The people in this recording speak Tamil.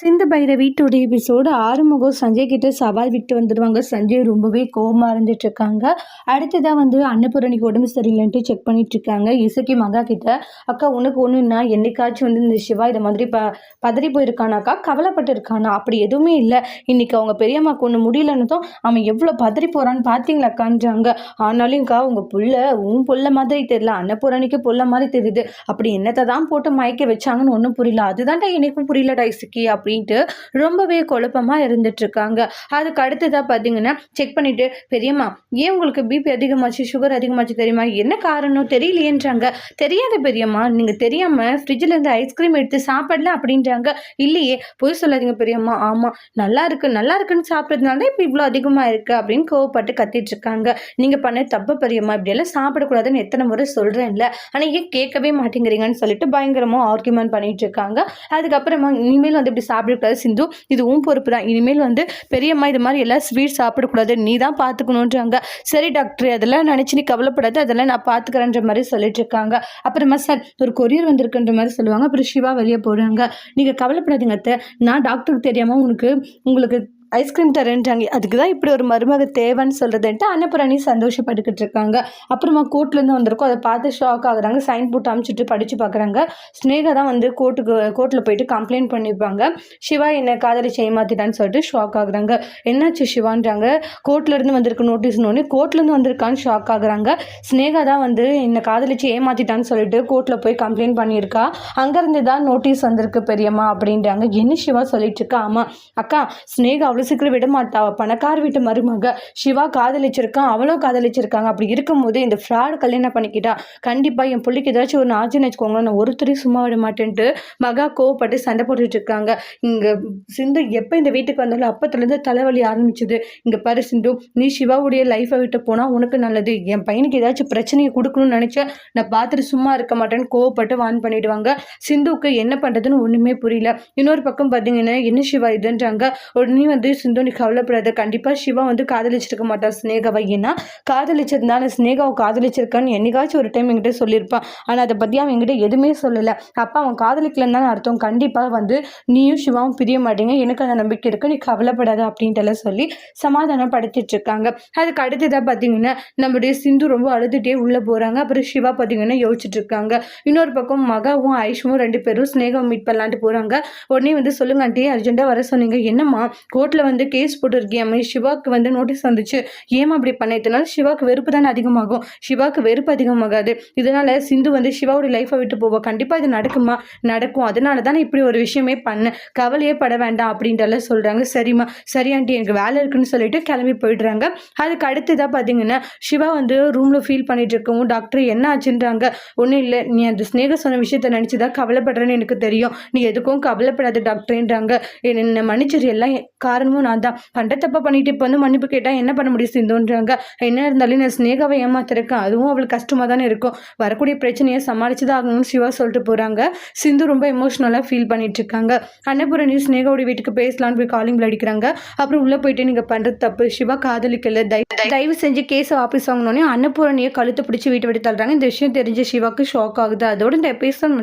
சிந்து பைரவி டுடே எபிசோடு ஆறுமுகம் சஞ்சய் கிட்ட சவால் விட்டு வந்துடுவாங்க சஞ்சய் ரொம்பவே கோபமாக இருந்துட்டு இருக்காங்க. அடுத்ததாக வந்து அன்னபூரணிக்கு உடம்பு சரியில்லைன்ட்டு செக் பண்ணிட்டு இருக்காங்க. இசக்கி மகா கிட்ட அக்கா உனக்கு ஒன்றுன்னா என்னைக்காச்சும் வந்து இந்த சிவா இதை மாதிரி ப பதறி போயிருக்கானாக்கா கவலைப்பட்டு இருக்கானா அப்படி எதுவுமே இல்லை. இன்னைக்கு அவங்க பெரியம்மாக்கு ஒன்று முடியலன்னதும் அவன் எவ்வளோ பதறி போகிறான்னு பார்த்தீங்களாக்கான்றாங்க ஆனாலும்க்கா உங்கள் புள்ள உன் புள்ள மாதிரி தெரியல. அன்னபூரணிக்கு புள்ள மாதிரி தெரியுது. அப்படி என்னத்தை தான் போட்டு மயக்க வச்சாங்கன்னு ஒன்றும் புரியல. அதுதான்டா எனக்கும் புரியலடா இசக்கி அப்படின்ட்டு ரொம்பவே குழப்பமாக இருந்துட்டுருக்காங்க. அதுக்கு அடுத்ததாக பார்த்தீங்கன்னா செக் பண்ணிவிட்டு பெரியம்மா ஏன் உங்களுக்கு பிபி அதிகமாச்சு? சுகர் அதிகமாச்சு தெரியுமா? என்ன காரணம்? தெரியலையேன்றாங்க. தெரியாத பெரியம்மா நீங்கள் தெரியாமல் ஃப்ரிட்ஜிலேருந்து ஐஸ்கிரீம் எடுத்து சாப்பிடல அப்படின்றாங்க. இல்லையே பொய் சொல்லாதீங்க பெரியம்மா. ஆமாம் நல்லா இருக்கு நல்லா இருக்குன்னு சாப்பிட்றதுனால இப்போ இவ்வளோ அதிகமாக இருக்குது அப்படின்னு கோவப்பட்டு கத்திட்டு இருக்காங்க நீங்கள் பண்ண தப்பு பெரியம்மா இப்படியெல்லாம் சாப்பிடக்கூடாதுன்னு எத்தனை முறை சொல்கிறேன்ல ஆனால் ஏன் கேட்கவே மாட்டேங்கிறீங்கன்னு சொல்லிட்டு பயங்கரமாக ஆர்குமெண்ட் பண்ணிட்டு இருக்காங்க அதுக்கப்புறமா இனிமேல் வந்து இப்படி சாப்பிடக்கூடாது சிந்து. இது உன் பொறுப்பு தான். இனிமேல் வந்து பெரியம்மா இது மாதிரி எல்லாம் ஸ்வீட் சாப்பிடக்கூடாது. நீ தான் பார்த்துக்கணுன்றாங்க சரி டாக்டர் அதெல்லாம் நினச்சி நீ கவலைப்படாது. அதெல்லாம் நான் பார்த்துக்கிறேன்ற மாதிரி சொல்லிட்டு இருக்காங்க. அப்புறமா சார் ஒரு கொரியர் வந்திருக்குன்ற மாதிரி சொல்லுவாங்க. அப்புறம் சிவா வெளியே போடுறாங்க நீங்கள் கவலைப்படாதீங்க அத்தை. நான் டாக்டருக்கு தெரியாமல் உங்களுக்கு உங்களுக்கு ஐஸ்கிரீம் தரேன்ட்டாங்க. அதுக்கு தான் இப்படி ஒரு மருமக தேவைன்னு சொல்கிறதுன்ட்டு அன்னபுராணி சந்தோஷப்பட்டுக்கிட்டு இருக்காங்க. அப்புறமா கோர்ட்லேருந்து வந்திருக்கோம். அதை பார்த்து ஷாக் ஆகுறாங்க. சைன் போட்டு அமுச்சுட்டு படித்து பார்க்குறாங்க. ஸ்னேகா தான் வந்து கோர்ட்டுக்கு கோர்ட்டில் போயிட்டு கம்ப்ளைண்ட் பண்ணியிருப்பாங்க. சிவா என்னை காதலிச்சு ஏமாத்திட்டான்னு சொல்லிட்டு ஷாக் ஆகுறாங்க. என்னாச்சு சிவான்றாங்க? கோர்ட்லேருந்து வந்திருக்க நோட்டீஸ்னு கோர்ட்லேருந்து வந்திருக்கான்னு ஷாக் ஆகுறாங்க. ஸ்னேகா தான் வந்து என்னை காதலிச்சு ஏமாத்திட்டான்னு சொல்லிட்டு கோர்ட்டில் போய் கம்ப்ளைண்ட் பண்ணியிருக்கா. அங்கேருந்து தான் நோட்டீஸ் வந்திருக்கு பெரியம்மா அப்படின்றாங்க. என்ன சிவா சொல்லிட்டு இருக்கா? ஆமாம் அக்கா ஸ்னேகா அவ்வளோ சீக்கிரம் விட மாட்டா பணக்கார வீட்டு மருமக. சிவா காதலிச்சிருக்கான் அவளும் காதலிச்சிருக்காங்க. அப்படி இருக்கும்போது இந்த ஃப்ராடு கல்யாணம் பண்ணிக்கிட்டா. கண்டிப்பாக என் பிள்ளைக்கு ஏதாச்சும் ஒரு ஆச்சுன்னு வச்சுக்கோங்களேன். நான் ஒருத்தரையும் சும்மா விட மாட்டேன்ட்டு மகா கோவப்பட்டு சண்டை போட்டுட்டு இருக்காங்க. இங்கே சிந்து எப்போ இந்த வீட்டுக்கு வந்தாலும் அப்பத்துலேருந்து தலைவலி ஆரம்பிச்சுது. இங்கே பாரு சிந்து நீ சிவாவுடைய லைஃப்பை விட்டு போனால் உனக்கு நல்லது. என் பையனுக்கு ஏதாச்சும் பிரச்சனையை கொடுக்கணும்னு நினச்சேன் நான் பார்த்துட்டு சும்மா இருக்க மாட்டேன்னு கோவப்பட்டு வான் பண்ணிடுவாங்க. சிந்துவுக்கு என்ன பண்ணுறதுன்னு ஒன்றுமே புரியல. இன்னொரு பக்கம் பார்த்தீங்கன்னா என்ன சிவா இதுன்றாங்க. உடனே வந்து வந்து சிந்து நீ கவலைப்படாத கண்டிப்பாக சிவா வந்து காதலிச்சிருக்க மாட்டான் ஸ்னேகாவை ஏன்னா காதலிச்சிருந்தாலும் ஸ்னேகாவை காதலிச்சிருக்கான்னு என்னைக்காச்சும் ஒரு டைம் என்கிட்ட சொல்லியிருப்பான் ஆனால் அதை பற்றி அவன் என்கிட்ட எதுவுமே சொல்லலை. அப்போ அவன் காதலிக்கலன்னு அர்த்தம். கண்டிப்பாக வந்து நீயும் சிவாவும் பிரிய மாட்டீங்க. எனக்கு அந்த நம்பிக்கை இருக்குது நீ கவலைப்படாத அப்படின்ட்டுலாம் சொல்லி சமாதானப்படுத்திட்டு இருக்காங்க. அதுக்கு அடுத்ததாக பார்த்தீங்கன்னா நம்முடைய சிந்து ரொம்ப அழுதுகிட்டே உள்ளே போகிறாங்க அப்புறம் சிவா பார்த்தீங்கன்னா யோசிச்சுட்டு இருக்காங்க. இன்னொரு பக்கம் மகாவும் ஐஷுவும் ரெண்டு பேரும் ஸ்னேகம் மீட் பண்ணலான்ட்டு போகிறாங்க உடனே வந்து சொல்லுங்க ஆண்டி அர்ஜென்ட்டாக வர சொன்னீங்க. என்னம்மா கோர்ட்டில் தரப்பில் வந்து கேஸ் போட்டிருக்கியாமே சிவாக்கு வந்து நோட்டீஸ் வந்துச்சு. ஏமா அப்படி பண்ணதுனால சிவாக்கு வெறுப்பு தானே அதிகமாகும். சிவாக்கு வெறுப்பு அதிகமாகாது. இதனால் சிந்து வந்து சிவாவோட லைஃப்பை விட்டு போவோம் கண்டிப்பாக இது நடக்குமா நடக்கும். அதனால தானே இப்படி ஒரு விஷயமே பண்ண. கவலையே பட வேண்டாம் அப்படின்றலாம் சொல்கிறாங்க சரிம்மா. சரி ஆண்டி எனக்கு வேலை இருக்குன்னு சொல்லிட்டு கிளம்பி போயிடுறாங்க. அதுக்கு அடுத்ததாக பார்த்தீங்கன்னா சிவா வந்து ரூமில் ஃபீல் பண்ணிட்டு இருக்கவும் டாக்டர் என்ன ஆச்சுன்றாங்க? ஒன்றும் இல்லை. நீ அந்த ஸ்னேக சொன்ன விஷயத்த நினச்சி தான் கவலைப்படுறேன்னு எனக்கு தெரியும். நீ எதுக்கும் கவலைப்படாத டாக்டர்ன்றாங்க என்னை மன்னிச்சது எல்லாம் காரணம் காரணமும் நான் தான். பண்ட தப்பா பண்ணிட்டு இப்போ வந்து மன்னிப்பு கேட்டால் என்ன பண்ண முடியும் சிந்துன்றாங்க. என்ன இருந்தாலும் நான் ஸ்னேகாவை ஏமாத்திருக்கேன். அதுவும் அவளுக்கு கஷ்டமாக தானே இருக்கும். வரக்கூடிய பிரச்சனையை சமாளிச்சு தான் ஆகணும்னு சிவா சொல்லிட்டு போகிறாங்க சிந்து ரொம்ப எமோஷ்னலாக ஃபீல் பண்ணிட்டு இருக்காங்க. அன்னபுரணி ஸ்னேகாவுடைய வீட்டுக்கு பேசலான்னு போய் காலிங் அடிக்கிறாங்க. அப்புறம் உள்ளே போயிட்டு நீங்கள் பண்ணுறது தப்பு சிவா காதலிக்கல. தயவு செஞ்சு கேஸை ஆஃபீஸ் வாங்கினோடனே அன்னபூரணியை கழுத்தை பிடிச்சி வீட்டை விட்டு தள்ளுறாங்க. இந்த விஷயம் தெரிஞ்ச சிவாக்கு ஷாக் ஆகுது. அதோட இந்த எபிசோட்